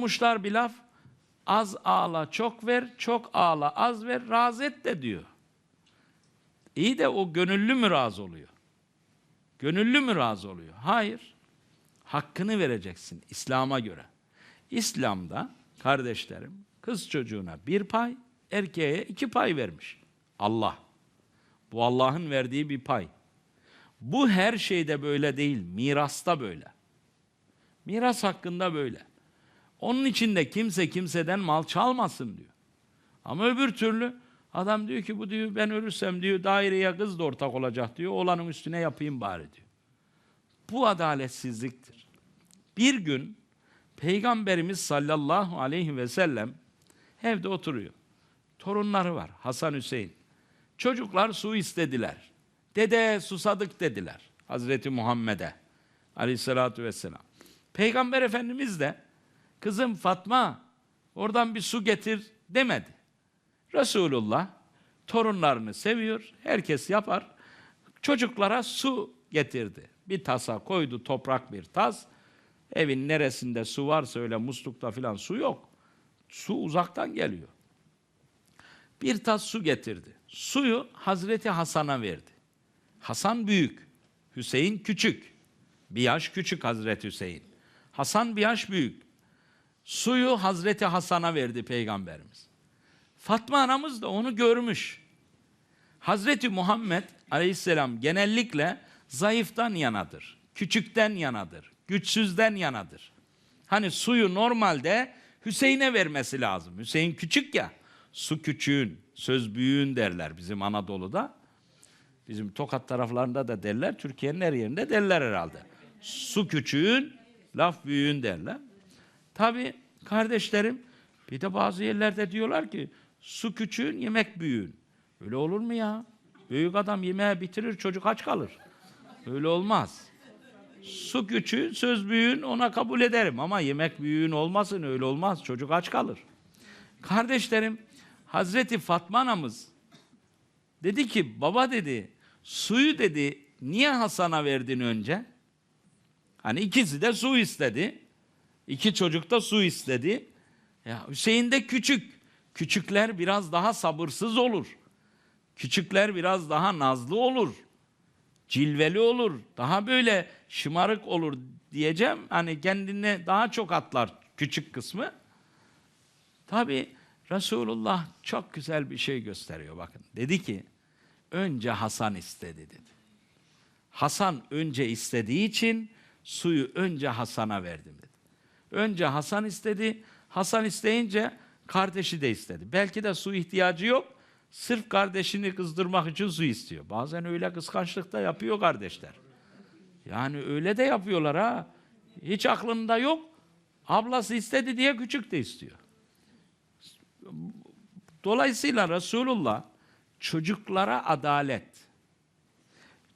Muşlar bir laf. Az ağla çok ver, çok ağla az ver, razı et de diyor. İyi de o gönüllü mü razı oluyor? Gönüllü mü razı oluyor? Hayır. Hakkını vereceksin İslam'a göre. İslam'da kardeşlerim kız çocuğuna bir pay, erkeğe iki pay vermiş. Allah. Bu Allah'ın verdiği bir pay. Bu her şeyde böyle değil, mirasta böyle. Miras hakkında böyle. Onun için de kimse kimseden mal çalmasın diyor. Ama öbür türlü adam diyor ki bu diyor ben ölürsem diyor daireye kız da ortak olacak diyor. Oğlanın üstüne yapayım bari diyor. Bu adaletsizliktir. Bir gün Peygamberimiz sallallahu aleyhi ve sellem evde oturuyor. Torunları var Hasan Hüseyin. Çocuklar su istediler. Dede susadık dediler Hazreti Muhammed'e aleyhissalatü vesselam. Peygamber Efendimiz de kızım Fatma oradan bir su getir demedi. Resulullah torunlarını seviyor, herkes yapar. Çocuklara su getirdi. Bir tasa koydu, toprak bir tas. Evin neresinde su varsa öyle muslukta filan su yok. Su uzaktan geliyor. Bir tas su getirdi. Suyu Hazreti Hasan'a verdi. Hasan büyük, Hüseyin küçük. Bir yaş küçük Hazreti Hüseyin. Hasan bir yaş büyük. Suyu Hazreti Hasan'a verdi Peygamberimiz. Fatma anamız da onu görmüş. Hazreti Muhammed aleyhisselam genellikle zayıftan yanadır, küçükten yanadır, güçsüzden yanadır. Hani suyu normalde Hüseyin'e vermesi lazım. Hüseyin küçük ya, su küçüğün, söz büyüğün derler bizim Anadolu'da. Bizim Tokat taraflarında da derler, Türkiye'nin her yerinde derler herhalde. Su küçüğün, laf büyüğün derler. Tabi kardeşlerim, bir de bazı yerlerde diyorlar ki, su küçüğün, yemek büyüğün. Öyle olur mu ya? Büyük adam yemeği bitirir, çocuk aç kalır. Öyle olmaz. Su küçüğün, söz büyüğün ona kabul ederim ama yemek büyüğün olmasın öyle olmaz. Çocuk aç kalır. Kardeşlerim, Hazreti Fatma anamız dedi ki baba dedi suyu dedi niye Hasan'a verdin önce? Hani ikisi de su istedi. İki çocuk da su istedi. Ya Hüseyin de küçük. Küçükler biraz daha sabırsız olur. Küçükler biraz daha nazlı olur. Cilveli olur. Daha böyle şımarık olur diyeceğim. Hani kendine daha çok atlar küçük kısmı. Tabi Resulullah çok güzel bir şey gösteriyor bakın. Dedi ki önce Hasan istedi dedi. Hasan önce istediği için suyu önce Hasan'a verdim dedi. Önce Hasan istedi. Hasan isteyince kardeşi de istedi. Belki de su ihtiyacı yok. Sırf kardeşini kızdırmak için su istiyor. Bazen öyle kıskançlık da yapıyor kardeşler. Yani öyle de yapıyorlar ha. Hiç aklında yok. Ablası istedi diye küçük de istiyor. Dolayısıyla Resulullah çocuklara adalet.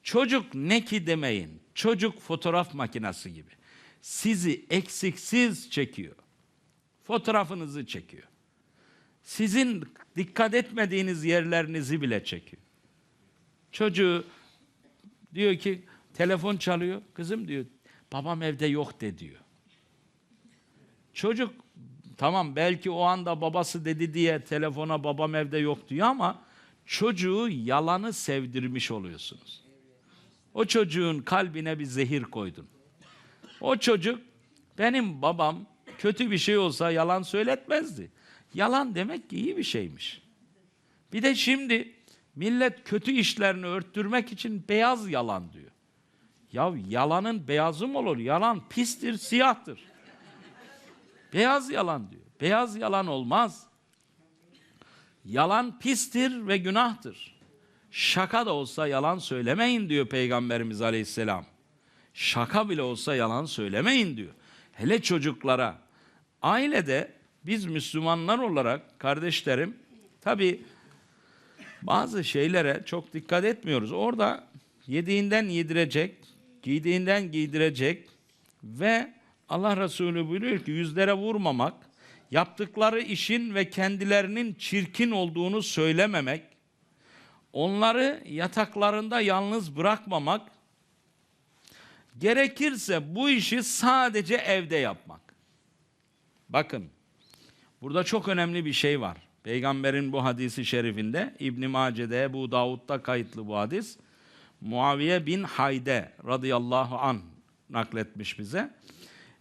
Çocuk ne ki demeyin. Çocuk fotoğraf makinesi gibi. Sizi eksiksiz çekiyor. Fotoğrafınızı çekiyor. Sizin dikkat etmediğiniz yerlerinizi bile çekiyor. Çocuğu diyor ki telefon çalıyor. Kızım diyor babam evde yok de diyor. Çocuk tamam belki o anda babası dedi diye telefona babam evde yok diyor ama çocuğu yalanı sevdirmiş oluyorsunuz. O çocuğun kalbine bir zehir koydun. O çocuk benim babam kötü bir şey olsa yalan söyletmezdi. Yalan demek ki iyi bir şeymiş. Bir de şimdi millet kötü işlerini örttürmek için beyaz yalan diyor. Ya yalanın beyazı mı olur? Yalan pistir, siyahtır. Beyaz yalan diyor. Beyaz yalan olmaz. Yalan pistir ve günahtır. Şaka da olsa yalan söylemeyin diyor Peygamberimiz Aleyhisselam. Şaka bile olsa yalan söylemeyin diyor. Hele çocuklara. Ailede biz Müslümanlar olarak kardeşlerim tabi bazı şeylere çok dikkat etmiyoruz. Orada yediğinden yedirecek, giydiğinden giydirecek ve Allah Resulü buyuruyor ki yüzlere vurmamak, yaptıkları işin ve kendilerinin çirkin olduğunu söylememek, onları yataklarında yalnız bırakmamak, gerekirse bu işi sadece evde yapmak. Bakın. Burada çok önemli bir şey var. Peygamberin bu hadisi şerifinde İbn Mace'de bu Davud'da kayıtlı bu hadis. Muaviye bin Hayde radıyallahu an nakletmiş bize.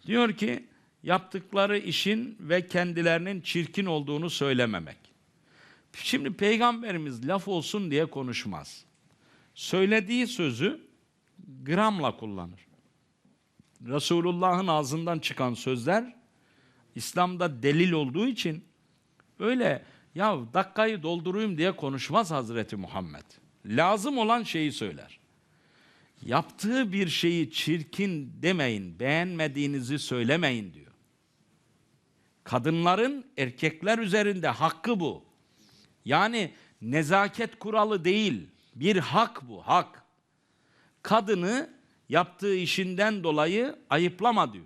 Diyor ki yaptıkları işin ve kendilerinin çirkin olduğunu söylememek. Şimdi peygamberimiz laf olsun diye konuşmaz. Söylediği sözü gramla kullanır. Resulullah'ın ağzından çıkan sözler İslam'da delil olduğu için öyle ya dakikayı doldurayım diye konuşmaz Hazreti Muhammed. Lazım olan şeyi söyler. Yaptığı bir şeyi çirkin demeyin, beğenmediğinizi söylemeyin diyor. Kadınların erkekler üzerinde hakkı bu. Yani nezaket kuralı değil, bir hak bu, hak. Kadını yaptığı işinden dolayı ayıplama diyor.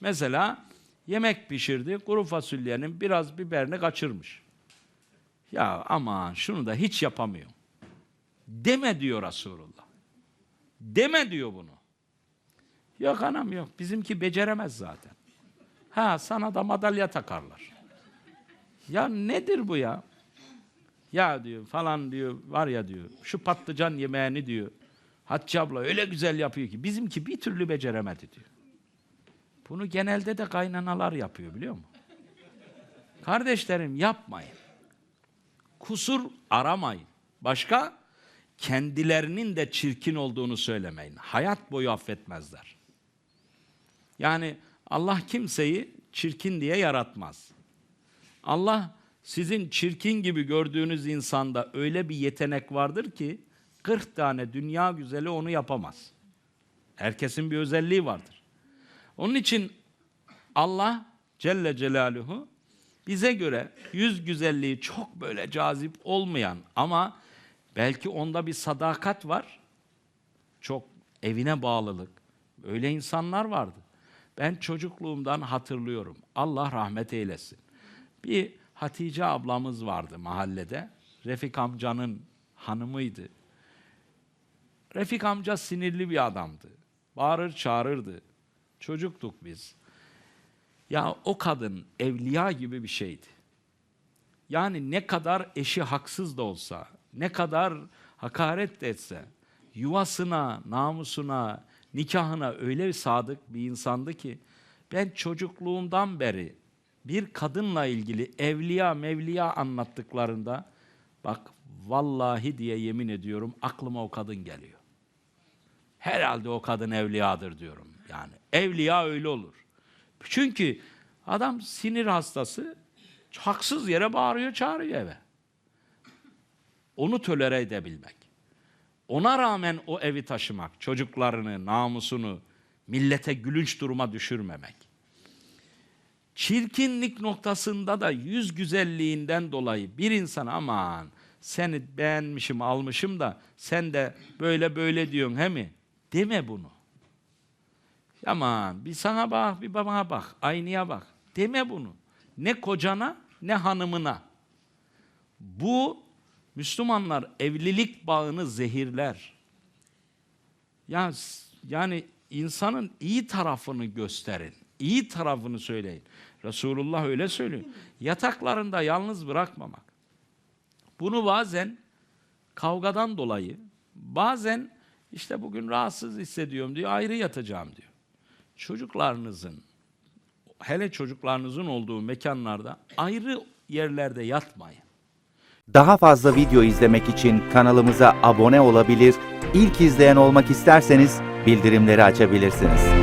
Mesela yemek pişirdi, kuru fasulyenin biraz biberini kaçırmış. Ya aman şunu da hiç yapamıyorum. Deme diyor Resulullah. Deme diyor bunu. Yok anam yok. Bizimki beceremez zaten. Ha sana da madalya takarlar. Ya nedir bu ya? Ya diyor falan diyor var ya diyor şu patlıcan yemeğini diyor. Hatice abla öyle güzel yapıyor ki bizimki bir türlü beceremedi diyor. Bunu genelde de kaynanalar yapıyor biliyor musun? Kardeşlerim yapmayın. Kusur aramayın. Başka? Kendilerinin de çirkin olduğunu söylemeyin. Hayat boyu affetmezler. Yani Allah kimseyi çirkin diye yaratmaz. Allah sizin çirkin gibi gördüğünüz insanda öyle bir yetenek vardır ki 40 tane dünya güzeli onu yapamaz. Herkesin bir özelliği vardır. Onun için Allah Celle Celaluhu bize göre yüz güzelliği çok böyle cazip olmayan ama belki onda bir sadakat var. Çok evine bağlılık. Öyle insanlar vardı. Ben çocukluğumdan hatırlıyorum. Allah rahmet eylesin. Bir Hatice ablamız vardı mahallede. Refik amcanın hanımıydı. Refik amca sinirli bir adamdı. Bağırır çağırırdı. Çocuktuk biz. Ya o kadın evliya gibi bir şeydi. Yani ne kadar eşi haksız da olsa, ne kadar hakaret de etse, yuvasına, namusuna, nikahına öyle bir sadık bir insandı ki, ben çocukluğumdan beri bir kadınla ilgili evliya mevliya anlattıklarında, bak vallahi diye yemin ediyorum aklıma o kadın geliyor. Herhalde o kadın evliyadır diyorum yani. Evliya öyle olur. Çünkü adam sinir hastası haksız yere bağırıyor çağırıyor eve. Onu tölere edebilmek. Ona rağmen o evi taşımak, çocuklarını, namusunu millete gülünç duruma düşürmemek. Çirkinlik noktasında da yüz güzelliğinden dolayı bir insan aman seni beğenmişim almışım da sen de böyle böyle diyorsun he mi? Deme bunu. Aman bir sana bak bir bana bak aynaya bak. Deme bunu. Ne kocana ne hanımına. Bu Müslümanlar evlilik bağını zehirler. Ya yani insanın iyi tarafını gösterin. iyi tarafını söyleyin. Resulullah öyle söylüyor. Yataklarında yalnız bırakmamak. Bunu bazen kavgadan dolayı, bazen işte bugün rahatsız hissediyorum diyor, ayrı yatacağım diyor. Çocuklarınızın, hele çocuklarınızın olduğu mekanlarda ayrı yerlerde yatmayın. Daha fazla video izlemek için kanalımıza abone olabilir, ilk izleyen olmak isterseniz bildirimleri açabilirsiniz.